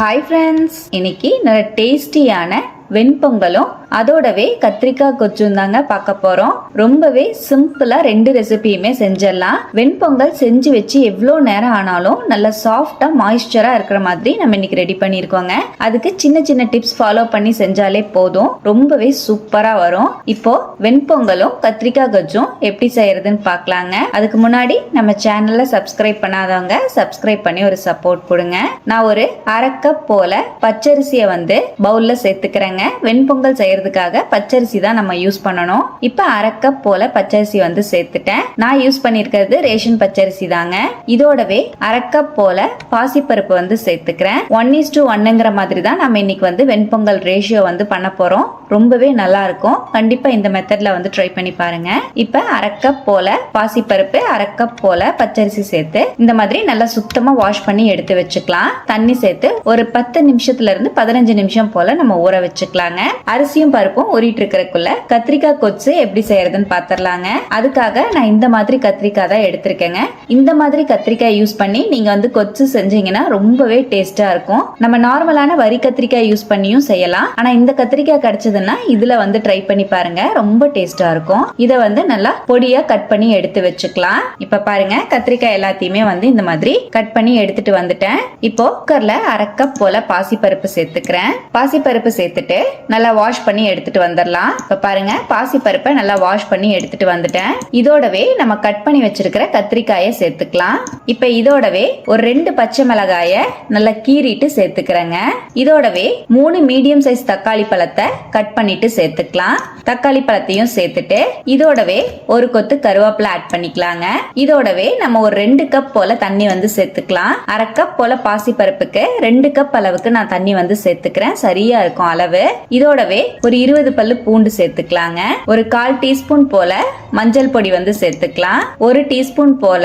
Hi friends இன்னைக்கு நல்ல டேஸ்டியான வெண்பொங்கலும் அதோடவே கத்திரிக்காய் கொச்சும் தாங்க பார்க்க போறோம். ரொம்பவே சிம்பிளா ரெண்டு ரெசிபியுமே செஞ்சிடலாம். வெண்பொங்கல் செஞ்சு வச்சு எவ்வளோ நேரம் ஆனாலும் நல்ல சாஃப்டா மாய்ஸ்சரா இருக்கிற மாதிரி நம்ம இன்னைக்கு ரெடி பண்ணியிருக்கோங்க. அதுக்கு சின்ன சின்ன டிப்ஸ் ஃபாலோ பண்ணி செஞ்சாலே போதும். ரொம்பவே சூப்பரா வரும். இப்போ வெண்பொங்கலும் கத்திரிக்காய் கொச்சும் எப்படி செய்யறதுன்னு பார்க்கலாங்க. அதுக்கு முன்னாடி நம்ம சேனல்ல சப்ஸ்கிரைப் பண்ணாதவங்க சப்ஸ்கிரைப் பண்ணி ஒரு சப்போர்ட் கொடுங்க. நான் ஒரு அரை கப் போல பச்சரிசியை வந்து பவுல்ல சேர்த்துக்கிறேங்க. வெண்பொங்கல் செய்யறதுக்காக பச்சரிசி தான் நம்ம யூஸ் பண்ணணும். இப்போ அரை கப் போல பச்சரிசி வந்து சேர்த்துட்டேன். நான் யூஸ் பண்ணிருக்கிறது ரேஷன் பச்சரிசி தாங்க. இதோடவே அரை கப் போல பாசிப்பருப்பு வந்து சேர்த்துக்கிறேன். ஒன் இஸ் டூ ஒன்னுங்கிற மாதிரி தான் நம்ம இன்னைக்கு வந்து வெண்பொங்கல் ரேஷியோ வந்து பண்ண போறோம். ரொம்பவே நல்லா இருக்கும். கண்டிப்பா இந்த மெத்தட்ல வந்து ட்ரை பண்ணி பாருங்க. இப்ப அரை கப் போல பாசிப்பருப்பு அரை கப் போல பச்சரிசி சேர்த்து இந்த மாதிரி நல்லா சுத்தமா வாஷ் பண்ணி எடுத்து வச்சுக்கலாம். தண்ணி சேர்த்து ஒரு பத்து நிமிஷத்துல இருந்து பதினஞ்சு நிமிஷம் போல நம்ம ஊற வச்சுக்கலாங்க. அரிசியும் பருப்பும் உரிட்டு இருக்கிறக்குள்ள கத்திரிக்காய் கொச்சு எப்படி செய்யறதுன்னு பாத்திரலாங்க. அதுக்காக நான் இந்த மாதிரி கத்திரிக்காய் தான் எடுத்திருக்கேங்க. இந்த மாதிரி கத்திரிக்காய் யூஸ் பண்ணி நீங்க வந்து கொச்சு செஞ்சீங்கன்னா ரொம்பவே டேஸ்டா இருக்கும். நம்ம நார்மலான வரி கத்திரிக்காய் யூஸ் பண்ணியும் செய்யலாம். ஆனா இந்த கத்திரிக்காய் கிடைச்சதுன்னா இதுல வந்து ட்ரை பண்ணி பாருங்க ரொம்ப டேஸ்டா இருக்கும். இதை வந்து நல்லா பொடியா கட் பண்ணி எடுத்து வச்சுக்கலாம். இப்ப பாருங்க கத்திரிக்காய் எல்லாத்தையுமே வந்து இந்த மாதிரி கட் பண்ணி எடுத்துட்டு வந்துட்டேன். இப்போ குக்கர்ல அரை கப் போல பாசிப்பருப்பு சேர்த்துக்கிறேன். பாசிப்பருப்பு சேர்த்துட்டு நல்லா வாஷ் பண்ணி எடுத்துட்டு வந்துடலாம் இப்ப பாருங்க பாசிப்பருப்பை நல்லா வாஷ் பண்ணி எடுத்துட்டு வந்துட்டேன். இதோடவே நம்ம கட் பண்ணி வச்சிருக்கிற கத்திரிக்காயை சேர்த்துக்கலாம். இப்ப இதோடவே ஒரு ரெண்டு பச்சை மிளகாய நல்லா கீறிட்டு சேர்த்துக்கிறேங்க. இதோடவே மூணு மீடியம் சைஸ் தக்காளி பழத்தை கட் பண்ணிட்டு சேர்த்துக்கலாம். தக்காளி பழத்தையும் சேர்த்துட்டு இதோடவே ஒரு கொத்து கருவேப்பிலை ஆட் பண்ணிக்கலாங்க. இதோடவே நம்ம ஒரு ரெண்டு கப் போல தண்ணி வந்து சேர்த்துக்கலாம். அரை கப் போல பாசி பருப்புக்கு ரெண்டு கப் அளவுக்கு நான் தண்ணி வந்து சேர்த்துக்கிறேன். சரியா இருக்கும் அளவு. இதோடவே ஒரு இருபது பல்லு பூண்டு சேர்த்துக்கலாங்க. ஒரு கால் டீஸ்பூன் போல மஞ்சள் பொடி வந்து சேர்த்துக்கலாம். ஒரு டீஸ்பூன் போல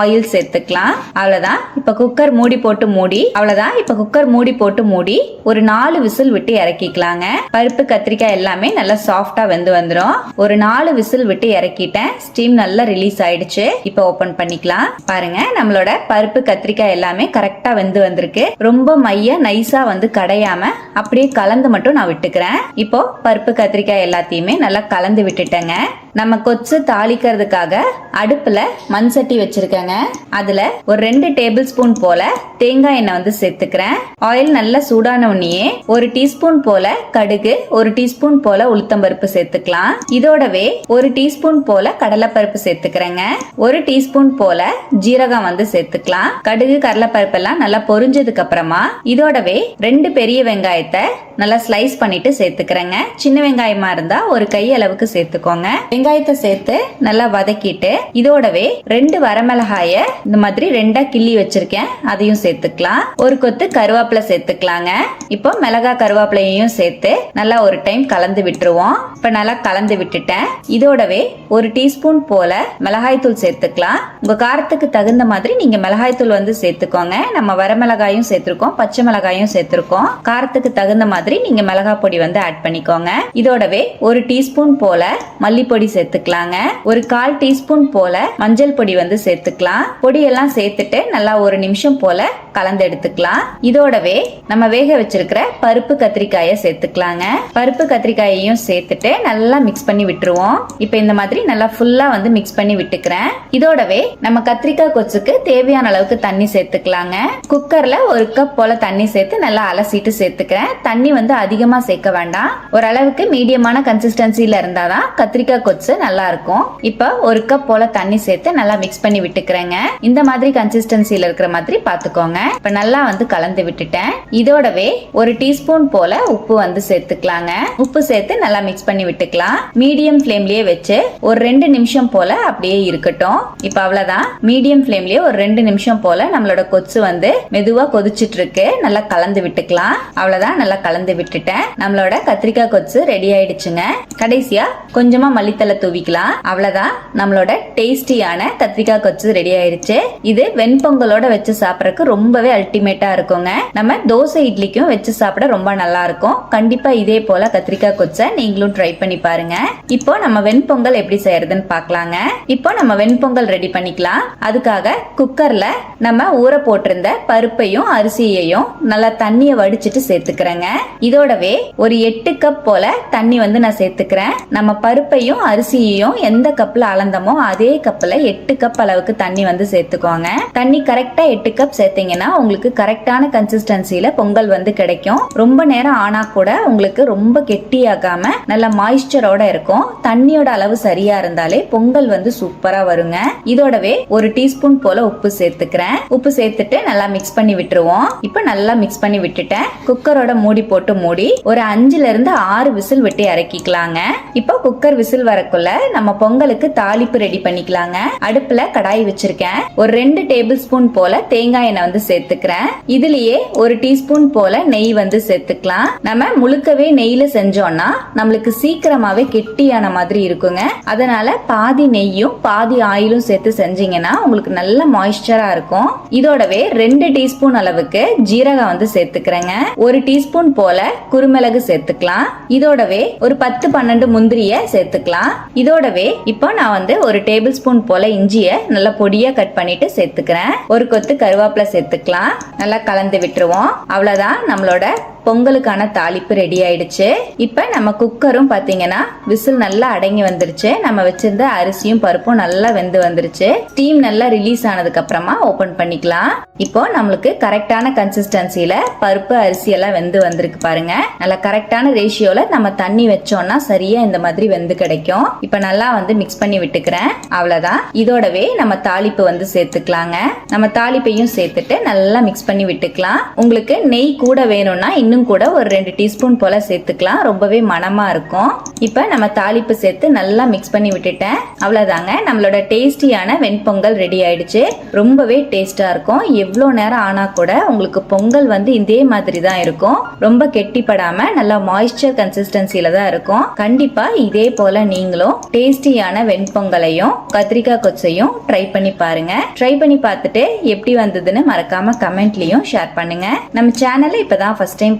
ஆயில் சேர்த்துக்கலாம். அவ்வளவுதான். இப்ப குக்கர் மூடி போட்டு மூடி அவ்வளவுதான். இப்ப குக்கர் மூடி போட்டு மூடி ஒரு நாலு விசில் விட்டு இறக்கிக்கலாங்க. பருப்பு கத்திரிக்காய் எல்லாமே நல்லா சாஃப்டா வெந்து வந்துடும் ஒரு நாலு விசில் விட்டு இறக்கிட்டேன். ஸ்டீம் நல்லா ரிலீஸ் ஆயிடுச்சு. இப்போ ஓபன் பண்ணிக்கலாம். பாருங்க நம்மளோட பருப்பு கத்திரிக்காய் எல்லாமே கரெக்டா வெந்து வந்திருக்கு. ரொம்ப மைய நைஸா வந்து கடையாம அப்படியே கலந்து மட்டும் நான் விட்டுக்கிறேன். இப்போ பருப்பு கத்திரிக்காய் எல்லாத்தையுமே நல்லா கலந்து விட்டுட்டேங்க. நம்ம கொச்சு தாளிக்கிறதுக்காக அடுப்புல மண் சட்டி வச்சிருக்கேங்க. அதுல ஒரு ரெண்டு டேபிள் ஸ்பூன் போல தேங்காய் எண்ணெய் வந்து சேர்த்துக்கிறேன். ஆயில் நல்லா சூடான உடனேயே ஒரு டீஸ்பூன் போல கடுகு ஒரு டீஸ்பூன் போல உளுத்தம்பருப்பு சேர்த்துக்கலாம். இதோடவே ஒரு டீஸ்பூன் போல கடலைப்பருப்பு சேர்த்துக்கிறேங்க. ஒரு டீஸ்பூன் போல ஜீரகம் வந்து சேர்த்துக்கலாம். கடுகு கடலைப்பருப்பு எல்லாம் நல்லா பொரிஞ்சதுக்கு அப்புறமா இதோடவே ரெண்டு பெரிய வெங்காயத்தை நல்லா ஸ்லைஸ் பண்ணிட்டு சேர்த்துக்கிறேங்க. சின்ன வெங்காயமா இருந்தா ஒரு கை அளவுக்கு சேர்த்துக்கோங்க. வெங்காயத்தை சேர்த்து நல்லா வதக்கிட்டு இதோடவே ரெண்டு வரமிளகாய இந்த மாதிரி ரெண்டா கிள்ளி வச்சிருக்கேன். அதையும் சேர்த்துக்கலாம். ஒரு கொத்து கருவேப்பிலை சேர்த்துக்கலாங்க. இப்போ மிளகா கருவேப்பிலையையும் சேர்த்து நல்லா ஒரு டைம் கலந்து விட்டுருவோம். இப்ப நல்லா கலந்து விட்டுட்டேன். இதோடவே ஒரு டீஸ்பூன் போல மிளகாய் தூள் சேர்த்துக்கலாம். உங்க காரத்துக்கு தகுந்த மாதிரி நீங்க மிளகாய் தூள் வந்து சேர்த்துக்கோங்க. நம்ம வரமிளகாயும் சேர்த்திருக்கோம் பச்சை மிளகாயும் சேர்த்திருக்கோம். காரத்துக்கு தகுந்த மாதிரி நீங்க மிளகாய் பொடி வந்து ஆட் பண்ணிக்கோங்க. இதோடவே ஒரு டீஸ்பூன் போல மல்லிப்பொடி சேர்த்துக்கலாங்க. ஒரு கால் டீஸ்பூன் போல மஞ்சள் பொடி வந்து சேர்த்துக்கலாம். பொடி எல்லாம் சேர்த்துட்டு நல்லா ஒரு நிமிஷம் போல கலந்து எடுத்துக்கலாம். இதோடவே நம்ம வேக வச்சிருக்கிற பருப்பு கத்திரிக்காயை சேர்த்துக்கலாங்க. பருப்பு கத்திரிக்காயையும் சேர்த்துட்டு நல்லா மிக்ஸ் பண்ணி விட்டுருவோம். இப்போ இந்த மாதிரி நல்லா ஃபுல்லா வந்து மிக்ஸ் பண்ணி விட்டுக்கிறேன். இதோடவே நம்ம கத்திரிக்காய் கொச்சுக்கு தேவையான அளவுக்கு தண்ணி சேர்த்துக்கலாங்க. குக்கர்ல ஒரு கப் போல தண்ணி சேர்த்து நல்லா அலசிட்டு சேர்த்துக்கிறேன். தண்ணி வந்து அதிகமா சேர்க்க வேண்டாம். ஓரளவுக்கு மீடியமான கன்சிஸ்டன்சில இருந்தாதான் கத்திரிக்காய் கொச்சு நல்லா இருக்கும் இப்போ ஒரு கப் போல தண்ணி சேர்த்து நல்லா மிக்ஸ் பண்ணி விட்டுக்கிறேங்க. இந்த மாதிரி கன்சிஸ்டன்சில இருக்கிற மாதிரி பாத்துக்கோங்க இப்ப நல்லா வந்து கலந்து விட்டுட்டேன். இதோடவே ஒரு டீஸ்பூன் போல உப்பு வந்து சேர்த்துக்கலாங்க. உப்பு சேர்த்து நல்லா மிக்ஸ் பண்ணி விட்டுக்கலாம். மீடியம் ஃப்ளேம்லயே வச்சு ஒரு ரெண்டு நிமிஷம் போல அப்படியே இருக்கட்டும். இப்ப அவ்வளவுதான். மீடியம் ஃப்ளேம்லயே ஒரு ரெண்டு நிமிஷம் போல நம்மளோட கொச்சு வந்து மெதுவா கொதிச்சிட்டு இருக்கு நல்லா கலந்து விட்டுக்கலாம். அவ்வளவுதான். நல்லா கலந்து விட்டுட்டேன். நம்மளோட கத்திரிக்காய் கொச்சு ரெடி ஆயிடுச்சுங்க. கடைசியா கொஞ்சமா மல்லித்தலை மல்லித்தலை தூவிக்கலாம். அவ்வளவுதான். நம்மளோட டேஸ்டியான கத்திரிக்காய் கொச்சு ரெடி ஆயிருச்சு. இது வெண்பொங்கலோட வச்சு சாப்பிடறதுக்கு ரொம்பவே அல்டிமேட்டா இருக்குங்க. நம்ம தோசை இட்லிக்கும் வச்சு சாப்பிட ரொம்ப நல்லா இருக்கும். கண்டிப்பா இதே போல கத்திரிக்காய் கொச்சை நீங்களும் ட்ரை பண்ணி பாருங்க. இப்போ நம்ம வெண்பொங்கல் எப்படி செய்யறதுன்னு பார்க்கலாங்க. இப்போ நம்ம வெண்பொங்கல் ரெடி பண்ணிக்கலாம். அதுக்காக குக்கர்ல நம்ம ஊற போட்டிருந்த பருப்பையும் அரிசியையும் நல்லா தண்ணியை வடிச்சிட்டு சேர்த்துக்கிறேங்க. இதோடவே ஒரு எட்டு கப் போல தண்ணி வந்து நான் சேர்த்துக்கிறேன். நம்ம பருப்பையும் அரிசியையும் எந்த கப்ல அளந்தமோ அதே கப்ல எட்டு கப் அளவுக்கு தண்ணி வந்து சேர்த்துக்கோங்க. தண்ணி கரெக்டா எட்டு கப் சேர்த்தீங்கன்னா உங்களுக்கு கரெக்டான கன்சிஸ்டன்சியில் பொங்கல் வந்து கிடைக்கும். ரொம்ப நேரம் ஆனா கூட உங்களுக்கு ரொம்ப கெட்டியாகாம நல்ல மாய்ஸ்சரோட இருக்கும். தண்ணியோட அளவு சரியா இருந்தாலே பொங்கல் வந்து சூப்பரா வருங்க. இதோடவே ஒரு டீஸ்பூன் போல உப்பு சேர்த்துக்கிறேன். உப்பு சேர்த்துட்டு நல்லா மிக்ஸ் பண்ணி விட்டுருவோம். இப்போ நல்லா மிக்ஸ் பண்ணி விட்டுட்டேன். குக்கரோட மூடி போட்டு மூடி ஒரு அஞ்சுல இருந்து ஆறு விசில் விட்டு இறக்கிக்கலாங்க. இப்போ குக்கர் விசில் வர வரக்குள்ள நம்ம பொங்கலுக்கு தாளிப்பு ரெடி பண்ணிக்கலாங்க. அடுப்புல கடாய் வச்சிருக்கேன். ஒரு ரெண்டு டேபிள் ஸ்பூன் போல தேங்காய் எண்ணெய் வந்து சேர்த்துக்கிறேன். இதுலயே ஒரு டீஸ்பூன் போல நெய் வந்து சேர்த்துக்கலாம். நம்ம முழுக்கவே நெய்ல செஞ்சோம்னா நம்மளுக்கு சீக்கிரமாவே கெட்டியான மாதிரி இருக்குங்க. அதனால பாதி நெய்யும் பாதி ஆயிலும் சேர்த்து செஞ்சீங்கன்னா உங்களுக்கு நல்ல மாய்ஸ்சரா இருக்கும். இதோடவே ரெண்டு டீஸ்பூன் அளவுக்கு ஜீரகம் வந்து சேர்த்துக்கிறேங்க. ஒரு டீஸ்பூன் போல குருமிளகு சேர்த்துக்கலாம். இதோடவே ஒரு பத்து பன்னெண்டு முந்திரிய சேர்த்துக்கலாம். இதோடவே இப்போ நான் வந்து ஒரு டேபிள் ஸ்பூன் போல இஞ்சியை நல்லா பொடியா கட் பண்ணிட்டு சேர்த்துக்கிறேன். ஒரு கொத்து கருவேப்பிலை சேர்த்துக்கலாம். நல்லா கலந்து விட்டுருவோம். அவ்வளோதான் நம்மளோட பொங்கலுக்கான தாளிப்பு ரெடி ஆயிடுச்சு. இப்போ நம்ம குக்கரும் பார்த்தீங்கன்னா விசில் நல்லா அடங்கி வந்துருச்சு. நம்ம வச்சிருந்த அரிசியும் பருப்பும் நல்லா வெந்து வந்துருச்சு. ஸ்டீம் நல்லா ரிலீஸ் ஆனதுக்கு அப்புறமா ஓபன் பண்ணிக்கலாம். இப்போ நம்மளுக்கு கரெக்டான கன்சிஸ்டன்சில பருப்பு அரிசி எல்லாம் வெந்து வந்திருக்கு பாருங்க. நல்லா கரெக்டான ரேஷியோல நம்ம தண்ணி வச்சோம்னா சரியா இந்த மாதிரி வெந்து கிடைக்கும். இப்போ நல்லா வந்து மிக்ஸ் பண்ணி விட்டுக்கிறேன். அவ்வளவுதான். இதோடவே நம்ம தாளிப்பு வந்து சேர்த்துக்கலாங்க. நம்ம தாளிப்பையும் சேர்த்துட்டு நல்லா மிக்ஸ் பண்ணி விட்டுக்கலாம். உங்களுக்கு நெய் கூட வேணும்னா இன்னும் கூட ஒரு ரெண்டு டீஸ்பூன் போல சேர்த்துக்கலாம். ரொம்பவே மணமா இருக்கும். இப்போ நம்ம தாளிப்பு சேர்த்து நல்லா மிக்ஸ் பண்ணி விட்டுட்டேன். அவ்வளவுதாங்க. நம்மளோட டேஸ்டியான வெண்பொங்கல் ரெடி ஆயிடுச்சு. ரொம்பவே டேஸ்டா இருக்கும். எவ்வளோ நேரம் ஆனா கூட உங்களுக்கு பொங்கல் வந்து இதே மாதிரி தான் இருக்கும். ரொம்ப கெட்டிப்படாம நல்லா மாய்ஸ்சர் கன்சிஸ்டன்சில தான் இருக்கும். கண்டிப்பா இதே போல நீங்களும் டேஸ்டியான வெண்பொங்கலையும் கத்திரிக்காய் கொச்சையும் ட்ரை பண்ணி பாருங்க. ட்ரை பண்ணி பார்த்துட்டு எப்படி வந்ததுன்னு மறக்காம கமெண்ட்லயும் ஷேர் பண்ணுங்க. நம்ம சேனலை இப்பதான் ஃபர்ஸ்ட் டைம்